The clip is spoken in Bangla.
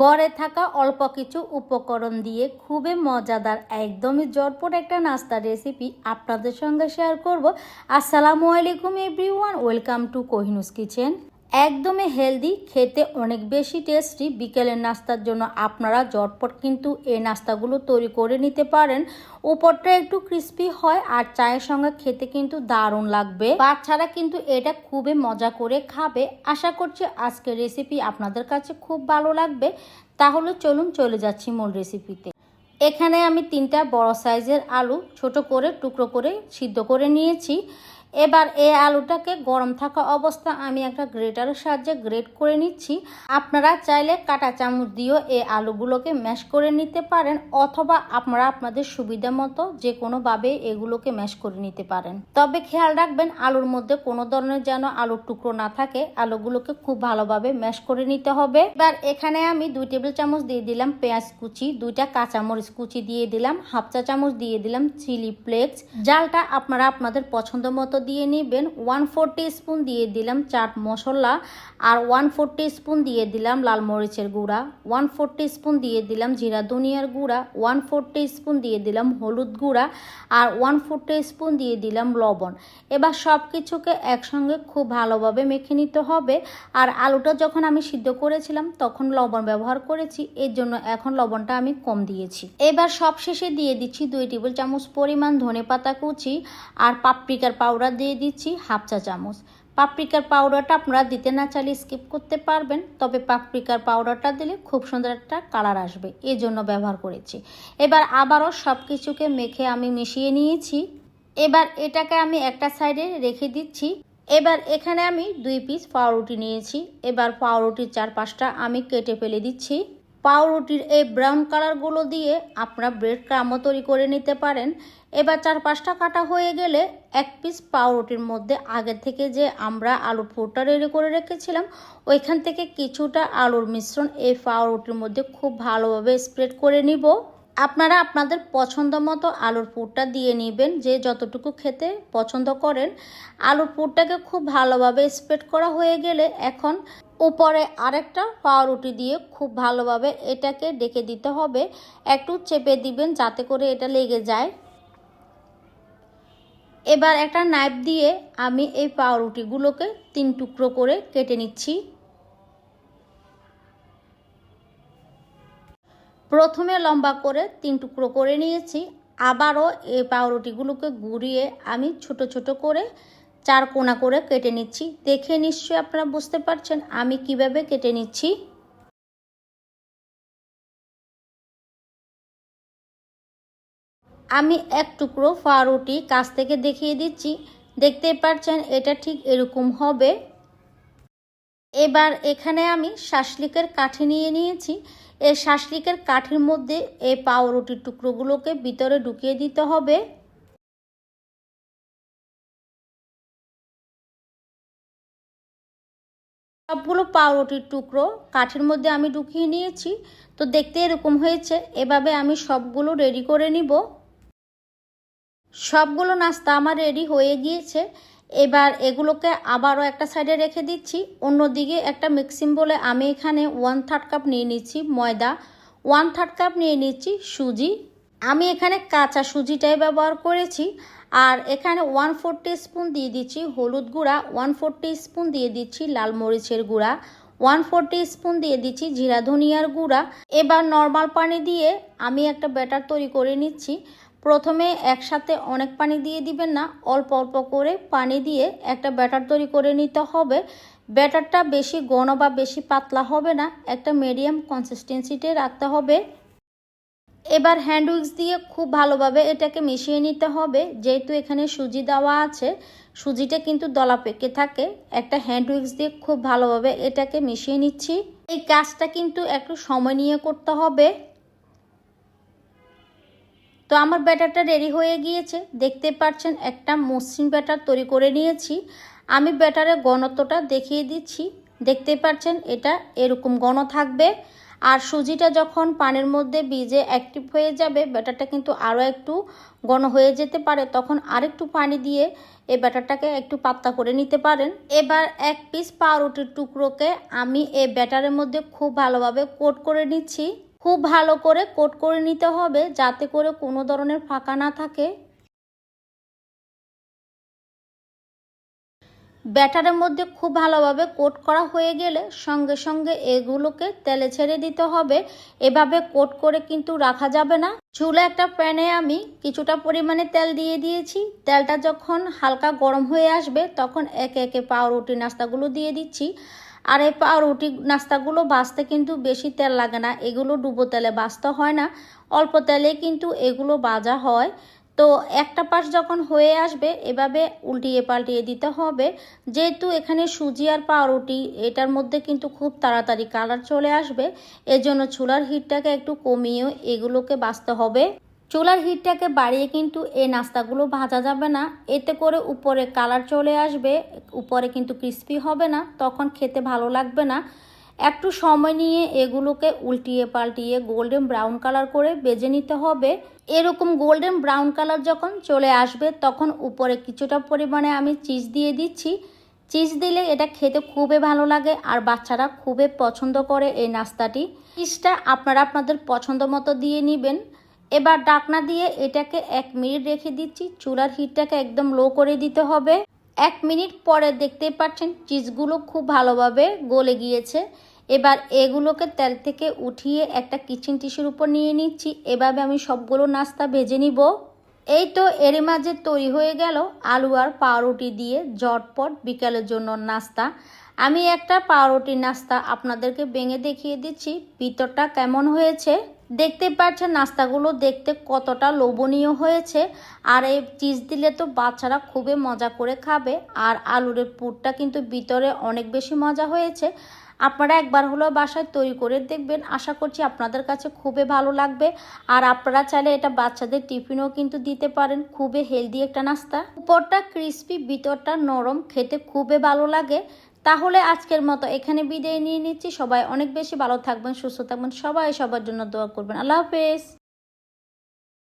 গড়ে থাকা অল্প কিছু উপকরণ দিয়ে খুবই মজাদার, একদমই জটপট একটা নাস্তা রেসিপি আপনাদের সঙ্গে শেয়ার করব। আসসালামু আলাইকুম everyone welcome to Kohinur's kitchen একদমই হেলদি খেতে অনেক বেশি টেস্টি বিকেলের নাস্তার জন্য আপনারা জটপট কিন্তু এই নাস্তাগুলো তৈরি করে নিতে পারেন। উপরটা একটু ক্রিস্পি হয় আর চায়ের সঙ্গে খেতে কিন্তু দারুণ লাগবে। বাচ্চারা কিন্তু এটা খুবই মজা করে খাবে। আশা করছি আজকের রেসিপি আপনাদের কাছে খুব ভালো লাগবে। তাহলে চলুন চলে যাচ্ছি মূল রেসিপিতে এখানে আমি তিনটা বড় সাইজের আলু ছোট করে, টুকরো করে সিদ্ধ করে নিয়েছি। এবার এই আলুটাকে গরম থাকা অবস্থা আমি একটা গ্রেটারের সাহায্যে গ্রেট করে নিচ্ছি। আপনারা চাইলে কাটা চামচ দিয়েও এই আলুগুলোকে ম্যাশ করে নিতে পারেন অথবা আপনারা আপনাদের সুবিধা মতো যে কোনোভাবে এগুলোকে ম্যাশ করে নিতে পারেন। তবে খেয়াল রাখবেন আলুর মধ্যে কোনো ধরনের যেন আলুর টুকরো না থাকে, আলুগুলোকে খুব ভালোভাবে ম্যাশ করে নিতে হবে। এবার এখানে আমি দুই টেবিল চামচ দিয়ে দিলাম পেঁয়াজ কুচি, দুইটা কাঁচামরিচ কুচি দিয়ে দিলাম, হাফ চা চামচ দিয়ে দিলাম চিলি ফ্লেক্স। জালটা আপনারা আপনাদের পছন্দ মতো দিয়ে নেবেন ওয়ান ফোর স্পুন দিয়ে দিলাম চাট মশলা আর ওয়ান ফোর স্পুন দিয়ে দিলাম লাল মরিচের গুঁড়া ওয়ান ফোর স্পুন দিয়ে দিলাম জিরা ধনিয়ার গুঁড়া ওয়ান ফোর স্পুন দিয়ে দিলাম হলুদ গুঁড়া আর ওয়ান ফোর স্পুন দিয়ে দিলাম লবণ। এবার সব কিছুকে একসঙ্গে খুব ভালোভাবে মেখে নিতে হবে আর আলুটা যখন আমি সিদ্ধ করেছিলাম তখন লবণ ব্যবহার করেছি, এর জন্য এখন লবণটা আমি কম দিয়েছি। এবার সব শেষে দিয়ে দিচ্ছি দুই টেবিল চামচ পরিমাণ ধনে পাতা কুচি আর পাপরিকার পাউডার দিয়ে দিচ্ছি হাফ চা চামচ। পাপরিকার পাউডারটা আপনারা দিতে না চাইলে স্কিপ করতে পারবেন, তবে পাপরিকার পাউডারটা দিলে খুব সুন্দর একটা কালার আসবে এই জন্য ব্যবহার করেছি। এবার আবারও সব কিছুকে মেখে আমি মিশিয়ে নিয়েছি। এবার এটাকে আমি একটা সাইডে রেখে দিচ্ছি। এবার এখানে আমি দুই পিস পাউরুটি নিয়েছি। এবার পাউরুটির চার পাঁচটা আমি কেটে ফেলে দিচ্ছি। পাউরুটির এই ব্রাউন কালারগুলো দিয়ে আপনারা ব্রেড ক্রামও তৈরি করে নিতে পারেন। এবার চার পাঁচটা কাটা হয়ে গেলে এক পিস পাউরুটির মধ্যে আগে থেকে যে আমরা আলুর পুরটা রেডি করে রেখেছিলাম, ওইখান থেকে কিছুটা আলুর মিশ্রণ এই পাউরুটির মধ্যে খুব ভালোভাবে স্প্রেড করে নিব। আপনারা আপনাদের পছন্দ মতো আলুর পুরটা দিয়ে নেবেন, যে যতটুকু খেতে পছন্দ করেন। আলুর পুরটাকে খুব ভালোভাবে স্প্রেড করা হয়ে গেলে এখন উপরে আরেকটা পাউরুটি দিয়ে খুব ভালোভাবে এটাকে ডেকে দিতে হবে। একটু চেপে দিবেন যাতে করে এটা লেগে যায়। এবার একটা নাইফ দিয়ে আমি এই পাউরুটিগুলোকে তিন টুকরো করে কেটে নিচ্ছি। প্রথমে লম্বা করে তিন টুকরো করে নিয়েছি। আবারও এই পাউরুটিগুলোকে গুঁড়িয়ে আমি ছোট ছোট করে চার কোনা করে কেটে নিচ্ছি। দেখে নিশ্চয়ই আপনারা বুঝতে পারছেন আমি কীভাবে কেটে নিচ্ছি। আমি এক টুকরো পাউরুটি কাছ থেকে দেখিয়ে দিচ্ছি। দেখতে পাচ্ছেন এটা ঠিক এরকম হবে। এবার এখানে আমি শাসলিকের কাঠি নিয়ে নিয়েছি। এই শাসলিকের কাঠির মধ্যে এই পাউরুটির টুকরোগুলোকে ভিতরে ঢুকিয়ে দিতে হবে। সবগুলো পাউরুটির টুকরো কাঠের মধ্যে আমি ঢুকিয়ে নিয়েছি। তো দেখতে এরকম হয়েছে। এভাবে আমি সবগুলো রেডি করে নিব। সবগুলো নাস্তা আমার রেডি হয়ে গিয়েছে। এবার এগুলোকে আবারও একটা সাইডে রেখে দিচ্ছি। অন্যদিকে একটা মিক্সিং বলে আমি এখানে ওয়ান থার্ড কাপ নিয়ে নিচ্ছি ময়দা ওয়ান থার্ড কাপ নিয়ে নিচ্ছি সুজি। আমি এখানে কাঁচা সুজিটাই ব্যবহার করেছি। আর এখানে ওয়ান ফোরটি স্পুন দিয়ে দিচ্ছি হলুদ গুঁড়া ওয়ান ফোরটি স্পুন দিয়ে দিচ্ছি লাল মরিচের গুঁড়া ওয়ান ফোরটি স্পুন দিয়ে দিচ্ছি জিরা ধনিয়ার গুঁড়া। এবার নর্মাল পানি দিয়ে আমি একটা ব্যাটার তৈরি করে নিচ্ছি। প্রথমে একসাথে অনেক পানি দিয়ে দিবেন না, অল্প অল্প করে পানি দিয়ে একটা ব্যাটার তৈরি করে নিতে হবে। ব্যাটারটা বেশি ঘন বা বেশি পাতলা হবে না, একটা মিডিয়াম কনসিস্টেন্সিতে রাখতে হবে। এবার হ্যান্ড উইক্স দিয়ে খুব ভালোভাবে এটাকে মিশিয়ে নিতে হবে। যেহেতু এখানে সুজি দেওয়া আছে, সুজিটা কিন্তু দলা পেকে থাকে। একটা হ্যান্ড উইক্স দিয়ে খুব ভালোভাবে এটাকে মিশিয়ে নিচ্ছি। এই কাজটা কিন্তু একটু সময় নিয়ে করতে হবে। তো আমার ব্যাটারটা রেডি হয়ে গিয়েছে। দেখতে পাচ্ছেন, একটা মসৃণ ব্যাটার তৈরি করে নিয়েছি। আমি ব্যাটারের ঘনত্বটা দেখিয়ে দিচ্ছি। দেখতে পাচ্ছেন, এটা এরকম ঘন থাকবে। আর সুজিটা যখন পানের মধ্যে ভিজে অ্যাক্টিভ হয়ে যাবে, ব্যাটারটা কিন্তু আরও একটু ঘন হয়ে যেতে পারে, তখন আরেকটু পানি দিয়ে এই ব্যাটারটাকে একটু পাতলা করে নিতে পারেন। এবার এক পিস পাউরুটির টুকরোকে আমি এই ব্যাটারের মধ্যে খুব ভালোভাবে কোট করে নিচ্ছি। খুব ভালো করে কোট করে নিতে হবে, যাতে করে কোনো ধরনের ফাঁকা না থাকে। ব্যাটারের মধ্যে খুব ভালোভাবে কোট করা হয়ে গেলে সঙ্গে সঙ্গে এগুলোকে তেলে ছেড়ে দিতে হবে। এভাবে কোট করে কিন্তু রাখা যাবে না। চুলে একটা প্যানে আমি কিছুটা পরিমাণে তেল দিয়ে দিয়েছি। তেলটা যখন হালকা গরম হয়ে আসবে তখন একে একে পাউরুটি নাস্তাগুলো দিয়ে দিচ্ছি। আর এই পাউরুটি নাস্তাগুলো বাঁচতে কিন্তু বেশি তেল লাগে না। এগুলো ডুবো তেলে বাঁচতে হয় না। অল্প তেলে কিন্তু এগুলো বাজা হয়। তো একটা পাশ যখন হয়ে আসবে, এভাবে উল্টিয়ে পাল্টিয়ে দিতে হবে। যেহেতু এখানে সুজি আর পাউরুটি, এটার মধ্যে কিন্তু খুব তাড়াতাড়ি কালার চলে আসবে। এজন্য চুলার হিটটাকে একটু কমিয়ে এগুলোকে বাঁচতে হবে। চুলার হিটটাকে বাড়িয়ে কিন্তু এই নাস্তাগুলো ভাজা যাবে না। এতে করে উপরে কালার চলে আসবে, উপরে কিন্তু ক্রিস্পি হবে না, তখন খেতে ভালো লাগবে না। একটু সময় নিয়ে এগুলোকে উল্টিয়ে পাল্টিয়ে গোল্ডেন ব্রাউন কালার করে বেজে নিতে হবে। এরকম গোল্ডেন ব্রাউন কালার যখন চলে আসবে, তখন উপরে কিছুটা পরিমাণে আমি চিজ দিয়ে দিচ্ছি। চিজ দিলে এটা খেতে খুবই ভালো লাগে আর বাচ্চারা খুবই পছন্দ করে এই নাস্তাটি। চিজটা আপনারা আপনাদের পছন্দ মতো দিয়ে নেবেন। এবার ডাকনা দিয়ে এটাকে এক মিনিট রেখে দিচ্ছি। চুলার হিটটাকে একদম লো করে দিতে হবে। এক মিনিট পরে দেখতে পাচ্ছেন চিজগুলো খুব ভালোভাবে গলে গিয়েছে। এবার এগুলোকে তেল থেকে উঠিয়ে একটা কিচেন টিস্যুর উপর নিয়ে নিচ্ছি। এভাবে আমি সবগুলো নাস্তা ভেজে নিব। এই তো এর মাঝে তৈরি হয়ে গেল আলু আর পাউরুটি দিয়ে জটপট বিকালের জন্য নাস্তা। আমি একটা পাউরুটির নাস্তা আপনাদেরকে ভেঙে দেখিয়ে দিচ্ছি। ভিতরটা কেমন হয়েছে? দেখতে পাচ্ছেন নাস্তাগুলো দেখতে কতটা লোভনীয় হয়েছে। আর এই চিজ দিলে তো বাচ্চারা খুবই মজা করে খাবে। আর আলুরের পুরটা কিন্তু ভিতরে অনেক বেশি মজা হয়েছে। আপনারা একবার হলেও বাসায় তৈরি করে দেখবেন। আশা করছি আপনাদের কাছে খুবই ভালো লাগবে। আর আপনারা চাইলে এটা বাচ্চাদের টিফিনও কিন্তু দিতে পারেন। খুবই হেলদি একটা নাস্তা। উপরটা ক্রিস্পি, ভিতরটা নরম, খেতে খুবই ভালো লাগে। তাহলে আজকের মতো এখানে বিদায় নিয়ে নিচ্ছি। সবাই অনেক বেশি ভালো থাকবেন, সুস্থ থাকবেন। সবাই সবার জন্য দোয়া করবেন। আল্লাহ হাফেজ।